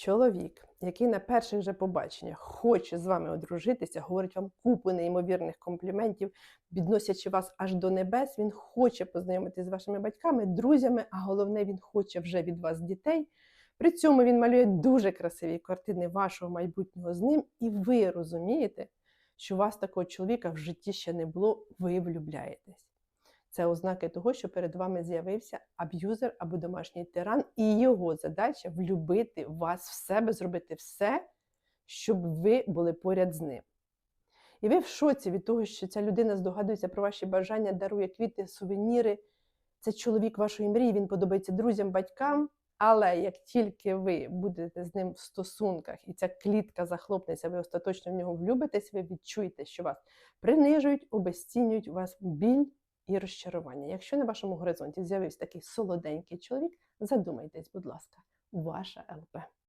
Чоловік, який на перших же побаченнях хоче з вами одружитися, говорить вам купу неймовірних компліментів, відносячи вас аж до небес, він хоче познайомитися з вашими батьками, друзями, а головне, він хоче вже від вас дітей. При цьому він малює дуже красиві картини вашого майбутнього з ним, і ви розумієте, що у вас такого чоловіка в житті ще не було, ви влюбляєтесь. Це ознаки того, що перед вами з'явився аб'юзер або домашній тиран, і його задача влюбити вас в себе, зробити все, щоб ви були поряд з ним. І ви в шоці від того, що ця людина здогадується про ваші бажання, дарує квіти, сувеніри. Це чоловік вашої мрії, він подобається друзям, батькам. Але як тільки ви будете з ним в стосунках, і ця клітка захлопнеться, ви остаточно в нього влюбитесь, ви відчуєте, що вас принижують, обесцінюють у вас біль і розчарування. Якщо на вашому горизонті з'явився такий солоденький чоловік, задумайтесь, будь ласка, ваша ЛП.